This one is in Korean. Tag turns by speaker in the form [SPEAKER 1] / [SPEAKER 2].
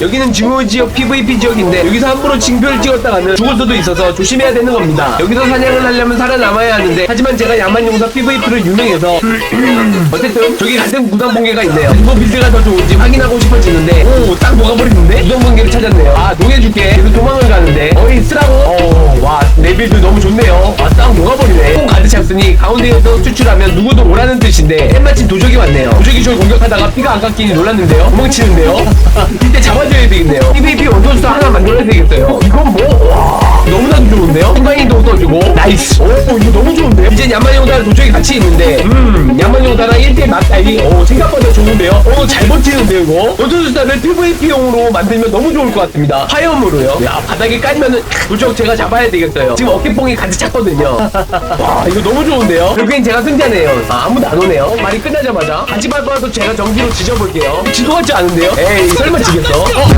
[SPEAKER 1] 여기는 증오 지역 PVP 지역인데 여기서 함부로 징표를 찍었다가는 죽을 수도 있어서 조심해야 되는 겁니다. 여기서 사냥을 하려면 살아남아야 하는데 하지만 제가 야만용사 PVP를 유명해서 어쨌든 저기 같은 번개가 있네요. 이거 빌드가 더 좋은지 확인하고 싶어지는데 오딱 녹아버리는데 번개를 찾았네요. 아 녹여줄게. 그래서 도망을 가는데 어이 쓰라고. 빌드 너무 좋네요. 와딱 녹아버리네. 콩 가득 찼으니 가운데에서 추출하면 누구도 오라는 뜻인데 햇마침 도적이 왔네요. 도적이 저를 공격하다가 피가 안 깎이니 놀랐는데요. 도망치는데요. 이때 잡아줘야 되겠네요. PVP 원소스 하나 만들어야 되겠어요. 이건 뭐? 와, 너무나도 좋은데요? 순간이동 써주고 나이스. 오, 이거 너무 좋은데요? 이젠 야만용다랑 도적이 같이 있는데 음, 야만용다랑 1대1 맞다이 오, 생각보다 좋은데요? 오, 잘 버티는데요, 이거? 원소스타를 PVP용으로 만들면 너무 좋을 것 같습니다. 화염으로요. 야, 바닥에 깔면은 도적 제가 잡아야 되겠어요. 지금 어깨뽕이 가득 찼거든요. 와, 이거 너무 좋은데요? 결국엔 제가 승자네요. 아, 아무도 안 오네요. 말이 끝나자마자 같이 밟아도 제가 정지로 지져볼게요. 지도 같지 않은데요? 에이, 설마 지겠어? 어?